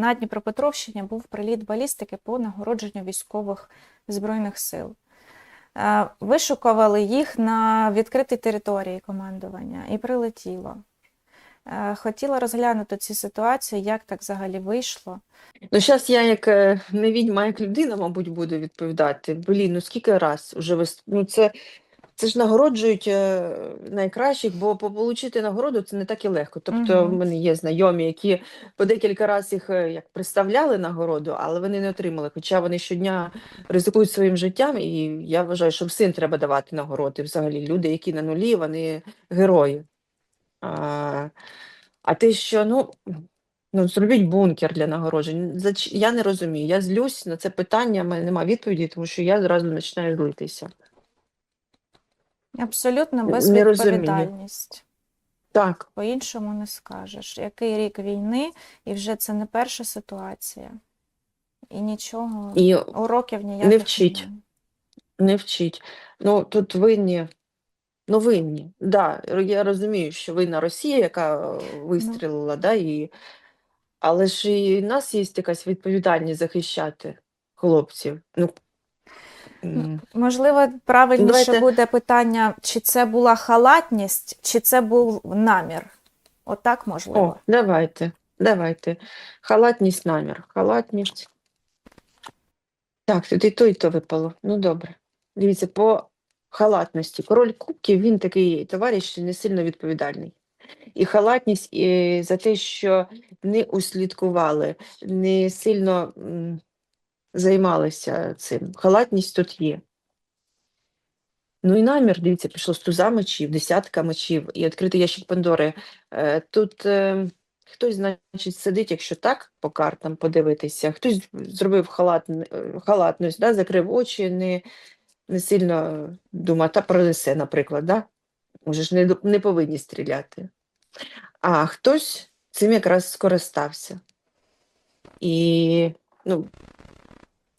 на Дніпропетровщині був приліт балістики по нагородженню військових збройних сил. Е, Вишукували їх на відкритій території командування і прилетіло. Е, Хотіла розглянути цю ситуацію, як так взагалі вийшло. Ну, зараз я як е, не відьма, як людина, мабуть, буду відповідати. Блін, ну скільки раз вис... ну, це, це ж нагороджують е, найкращих, бо отримати нагороду це не так і легко. Тобто, в мене є знайомі, які по декілька разів їх е, як представляли нагороду, але вони не отримали. Хоча вони щодня ризикують своїм життям, і я вважаю, що всім треба давати нагороди. Взагалі, люди, які на нулі, вони герої. А, а те, що ну. Ну, зробіть бункер для нагороджень. Я не розумію. Я злюсь на це питання, в мене немає відповіді, тому що я зразу починаю злитися. Абсолютно безвідповідальність. Так, По-іншому не скажеш. Який рік війни, і вже це не перша ситуація. І нічого, і уроків ніяких вчить. не вчить. Ну, тут винні, ну винні. Да, я розумію, що винна Росія, яка е, вистрілила, да, і... але ж і в нас є якась відповідальність захищати хлопців. Ну. Можливо, правильніше Давайте- буде питання, чи це була халатність, чи це був намір. Отак О, можливо. давайте, давайте. Халатність намір. Халатність. Так, тут і то, і то випало. Ну, добре. Дивіться, по халатності. Король кубків, він такий товариш не сильно відповідальний. І халатність і за те, що не услідкували, не сильно займалися цим. Халатність тут є. Ну і намір, дивіться, пішло з туза мечів, десятка мечів і відкритий ящик Пандори. Е, Тут е, хтось, значить, сидить, якщо так по картам подивитися, хтось зробив халат, е, халатність, да, закрив очі, не, не сильно думав, та пронесе, наприклад, да? Уже ж не, не повинні стріляти. А хтось цим якраз скористався. І, ну,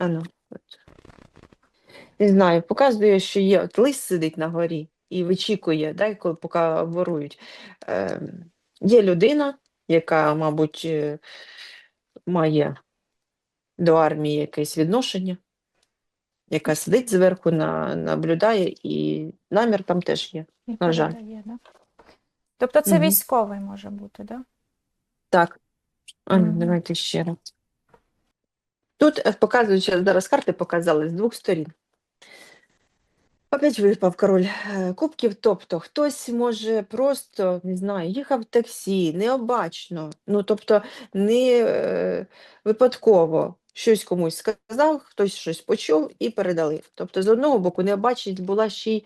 а ну, от. Не знаю, показує, що є от лис сидить на горі і вичікує, да, коли поки ворують. Е, є людина, яка, мабуть, е, має до армії якесь відношення, яка сидить зверху, на, наблюдає, і намір там теж є. І на жаль. передає, да? Тобто це Мгм. військовий може бути, да? Так. А, ну, Мгм. давайте ще раз. Тут е, показують, що зараз карти показали з двох сторін. Опять випав король е, кубків, тобто хтось може просто, не знаю, їхав в таксі, необачно, ну тобто не е, випадково щось комусь сказав, хтось щось почув і передали. Тобто, з одного боку, необачність була ще й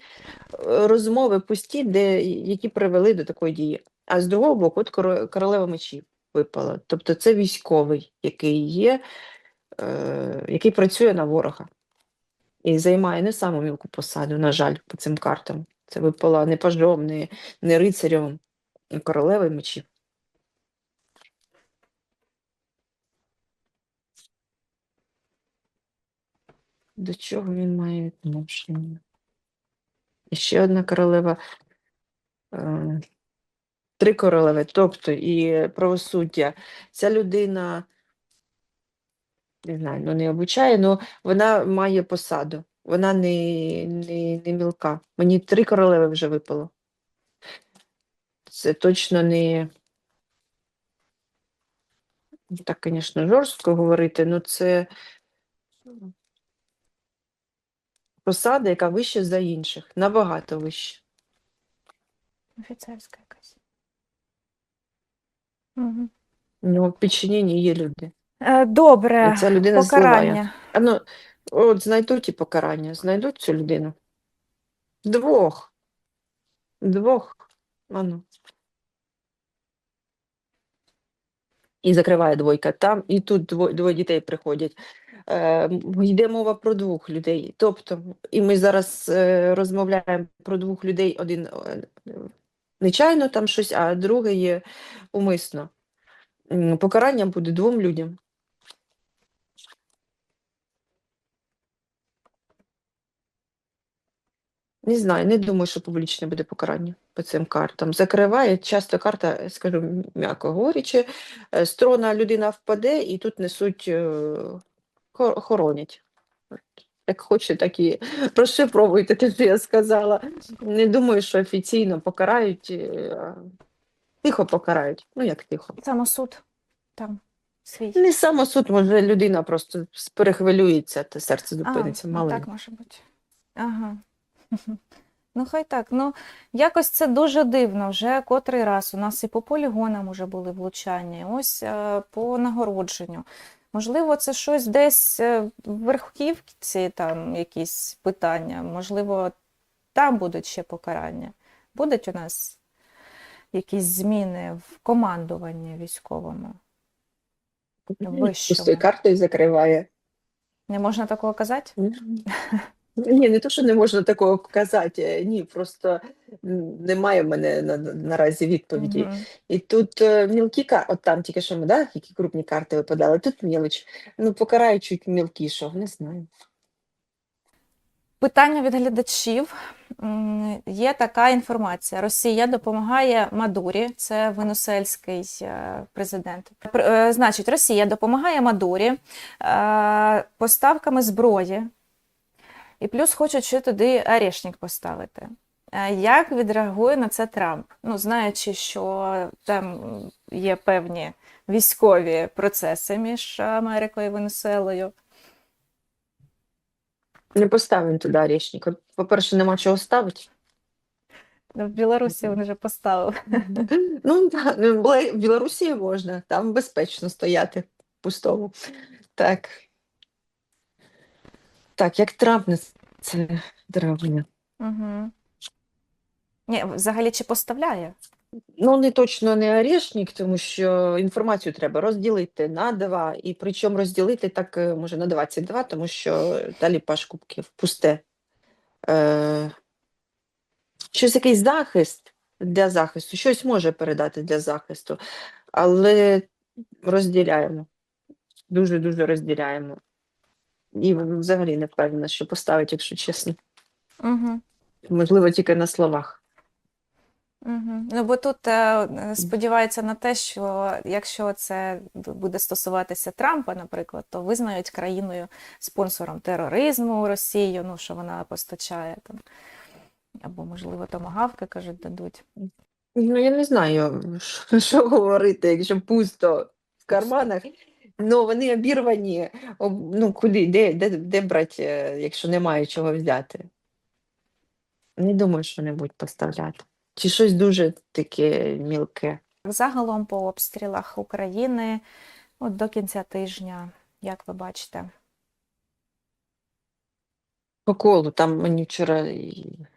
е, розмови пусті, де, які привели до такої дії. А з другого боку, от королева мечів випала. Тобто це військовий, який є, е, який працює на ворога. І займає не саму мілку посаду, на жаль, по цим картам. Це випала не пажом, не, не рицарем, а королевою мечів. До чого він має відношення? І ще одна королева. Е, три королеви, тобто і правосуддя. Ця людина, не знаю, ну не обучає, але вона має посаду. Вона не, не, не мілка. Мені три королеви вже випало. Це точно не. Так, звісно, жорстко говорити, але це посада, яка вища за інших, набагато вища. Офіцерська якась. Угу. У нього в підчиненні є люди. Е, Добре, І ця людина зливає. покарання. А ну, от знайдуть і покарання, знайдуть цю людину. Двох. Двох. Ану. І закриває двойка там, і тут двоє, двоє дітей приходять. Е, м, йде мова про двох людей. Тобто, і ми зараз е, розмовляємо про двох людей, один е, нечайно там щось, а другий є умисно. М, Покарання буде двом людям. Не знаю, не думаю, що публічне буде покарання по цим картам. Закриває, часто карта, скажу м'яко говорячи, е, з трона людина впаде і тут несуть, е, хоронять. Як хоче, так і розшифровуйте те, що я сказала. Не думаю, що офіційно покарають, е, тихо покарають. Ну, як тихо. Самосуд там свій. Не самосуд, може, людина просто перехвилюється, та серце зупиниться. ну так може бути. Ага. Ну, хай так. Ну, якось це дуже дивно. Вже котрий раз у нас і по полігонам уже були влучання, і ось е, по нагородженню. Можливо, це щось десь е, в верхівці, там якісь питання, можливо, там будуть ще покарання. Будуть у нас якісь зміни в командуванні військовому? Пустою картою закриває. Не можна такого казати? Мгм. Ні, не то, що не можна такого казати. Ні, просто немає в мене на, на- наразі відповіді. Мгм. І тут е, мілкі карти, от там тільки що ми, да, які крупні карти випадали, тут мілоч. Ну, покарають чуть мілкішого, не знаю. Питання від глядачів. М, Є така інформація. Росія допомагає Мадурі, це венесуельський е, президент. Пр- е, Значить, Росія допомагає Мадурі е, поставками зброї, і плюс хочуть ще туди арешник поставити. Е, Як відреагує на це Трамп? Ну, знаючи, що там є певні військові процеси між Америкою і Венесуелою. Не поставимо туди орешник. По-перше, нема чого ставити. В Білорусі вони вже поставили. Ну, ну, в Білорусі можна, там безпечно стояти пустому. Так. Так, як Трамп на це реагує? Угу. Ні, взагалі чи поставляє? Ну, не точно не орешник, тому що інформацію треба розділити на два, і причому розділити так, е, може, на 22, тому що далі паш кубків пусте. Е, щось якийсь захист для захисту, щось може передати для захисту, але розділяємо. Дуже-дуже розділяємо. І взагалі не впевнена, що поставить, якщо чесно. Угу. Можливо, тільки на словах. Угу. Ну, бо тут е, сподіваються на те, що якщо це буде стосуватися Трампа, наприклад, то визнають країною спонсором тероризму Росію, ну, що вона постачає там. Або, можливо, томагавки, кажуть, дадуть. Ну, я не знаю, що, що говорити, якщо пусто в карманах. Ну, вони обірвані. Об- Ну, куди, де, де, де брати, е, якщо немає чого взяти? Не думаю, що небудь поставляти. Чи щось дуже таке мілке. Загалом по обстрілах України от до кінця тижня, як ви бачите. По колу, там мені вчора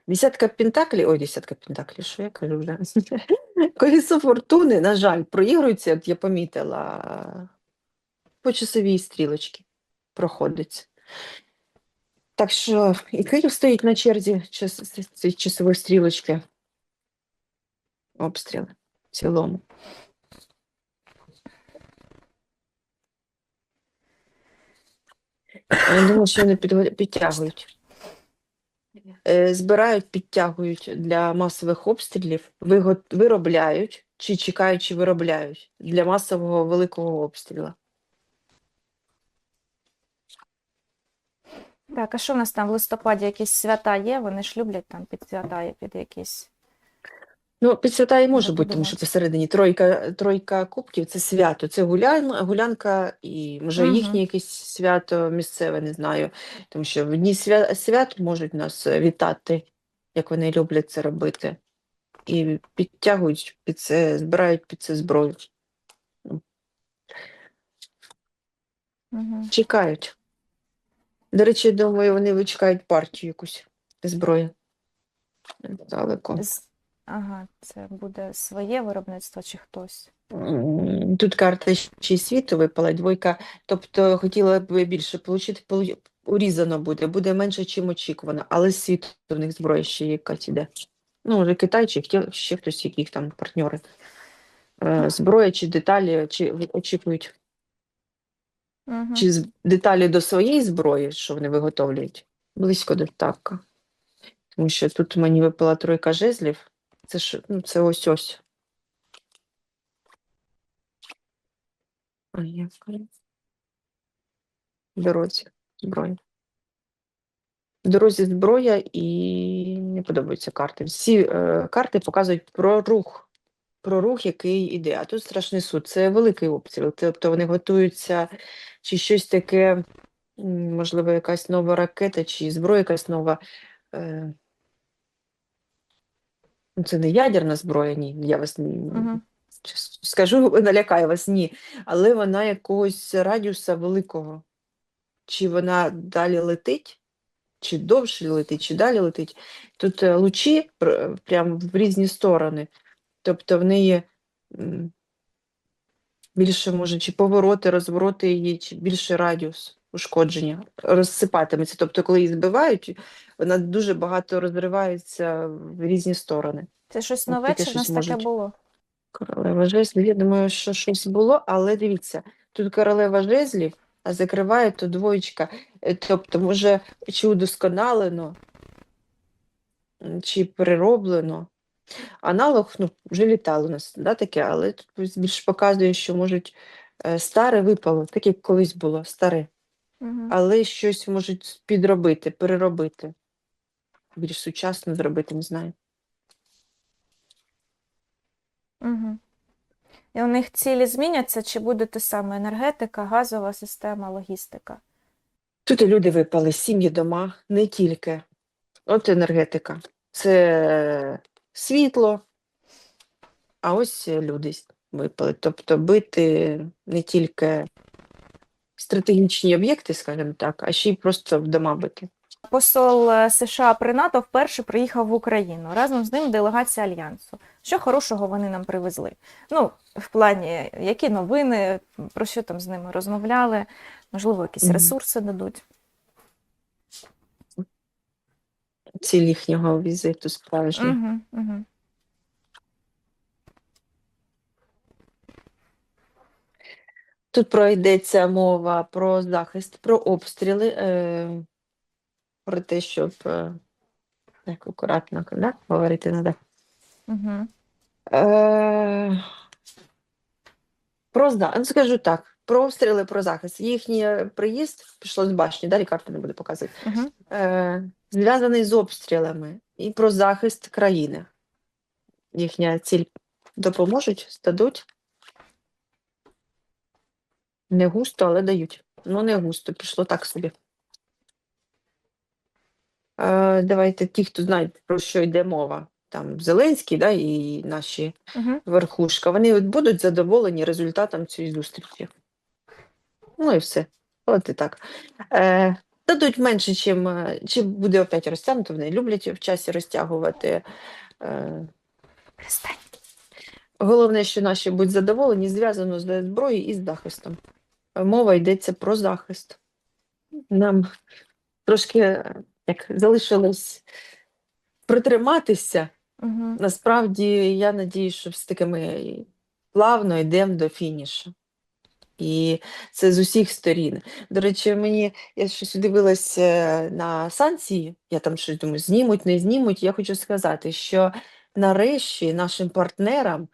десятка пентаклів, ой, десятка пентаклів, що я кажу вже? Колесо фортуни, на жаль, проігрується, от я помітила, по часовій стрілочці проходить. Так що і Київ стоїть на черзі цієї часової стрілочки. Обстріли в цілому. Я думаю, що вони підтягують. Е, Збирають, підтягують для масових обстрілів, виробляють чи чекають, чи виробляють для масового великого обстрілу. Так, а що в нас там в листопаді якісь свята є? Вони ж люблять там під свята, під якісь. Ну, під свята і може бути, тому що посередині тройка, тройка кубків це свято, це гулян, гулянка і може Мгм. їхнє якесь свято місцеве, не знаю. Тому що в дні свя- свят можуть нас е, вітати, як вони люблять це робити. І підтягують під це, збирають під це зброю. Угу. Чекають. До речі, думаю, вони вичекають партію якусь зброї. Далеко. Ага, це буде своє виробництво чи хтось. М, Тут карта ще й світу випала, двойка. Тобто хотіла б більше отримати, урізано буде, буде менше, чим очікувано, але з світу в них зброя ще якась іде. Ну, може, Китай чи хтє- ще хтось, яких там партньори. Е, Зброя чи деталі, чи очікують, Угу. чи деталі до своєї зброї, що вони виготовлюють, близько до так. Тому що тут мені випала тройка жезлів. Це ж ну, це ось ось. А я. В дорозі зброя. Дорозі зброя і не подобаються карти. Всі е, карти показують про рух, про рух, який іде. А тут страшний суд. Це великий обстріл. Тобто вони готуються, чи щось таке, можливо, якась нова ракета, чи зброя якась нова. Е, ну, це не ядерна зброя, ні. Я вас Угу. Скажу, налякаю вас, ні. Але вона якогось радіуса великого. Чи вона далі летить, чи довше летить, чи далі летить. Тут е, лучі пр- прям в різні сторони. Тобто в неї більше може чи повороти, розвороти її, чи більше радіус ушкодження розсипатиметься. Тобто, коли її збивають, вона дуже багато розривається в різні сторони. Це щось нове, чи в нас таке було? Королева жезлів, я думаю, що щось було, але дивіться, тут королева жезлів, а закриває то двоєчка. Е, Тобто, може, чи удосконалено, чи перероблено. Аналог, ну, вже літало у нас, да, таке, але тут більш показує, що можуть е, старе випало, так як колись було, старе, Угу. але щось можуть підробити, переробити. Більш сучасно зробити, не знаю. Угу. І у них цілі зміняться, чи буде те саме енергетика, газова система, логістика? Тут і люди випали, сім'ї, дома, не тільки. От енергетика. Це світло, а ось люди випали. Тобто бити не тільки стратегічні об'єкти, скажімо так, а ще й просто в дома бити. Посол е, США при НАТО вперше приїхав в Україну. Разом з ним делегація Альянсу. Що хорошого вони нам привезли? Ну, в плані, які новини, про що там з ними розмовляли, можливо, якісь ресурси дадуть. Ціль їхнього візиту справжній. Угу, угу. Тут пройдеться мова про захист, про обстріли, е, про те, щоб е, акуратно да, говорити треба. Угу. Е, про ну, скажу так, про обстріли, про захист. Їхній е, приїзд пішло з башні, далі карту не буду показувати. Угу. Е, зв'язаний з обстрілами і про захист країни. Їхня ціль допоможуть, здадуть. Не густо, але дають. Ну, не густо, пішло так собі. Е, давайте ті, хто знають, про що йде мова. Там Зеленський, да, і наші Угу. верхушка, вони от будуть задоволені результатом цієї зустрічі. Ну і все. От і так. Е, дадуть менше, чим, е, чи буде опять розтягнуто, вони люблять в часі розтягувати. Е, головне, що наші будуть задоволені, зв'язано з зброєю і з захистом. Мова йдеться про захист. Нам трошки е, як залишилось притриматися. Угу. Насправді, я надію, що все-таки ми плавно йдемо до фінішу. І це з усіх сторін. До речі, мені я щось дивилась е, на санкції, я там щось думаю, знімуть, не знімуть. Я хочу сказати, що нарешті нашим партнерам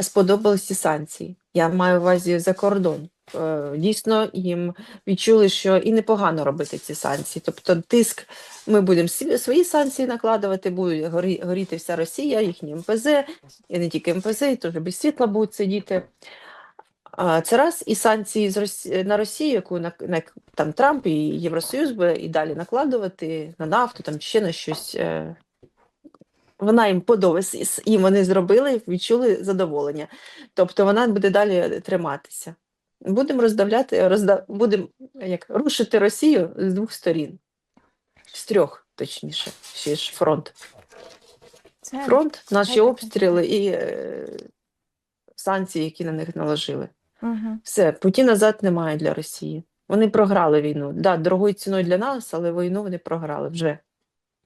сподобались ці санкції. Я маю увазі за кордон. Е, Дійсно, їм відчули, що і непогано робити ці санкції. Тобто, тиск ми будемо свої санкції накладувати, буде горі- горіти вся Росія, їхні МПЗ, і не тільки МПЗ, і теж без світла будуть сидіти. Це раз, і санкції на Росію, яку на... на там Трамп і Євросоюз буде і далі накладувати на нафту, там ще на щось. е, Вона їм подобається, їм вони зробили, відчули задоволення. Тобто вона буде далі триматися. Будемо роздавляти, розда... будемо як рушити Росію з двох сторін, з трьох, точніше, ще ж фронт. Фронт, наші обстріли і е... санкції, які на них наложили. Угу. Все, путі назад немає для Росії. Вони програли війну. Да, дорогою ціною для нас, але війну вони програли вже.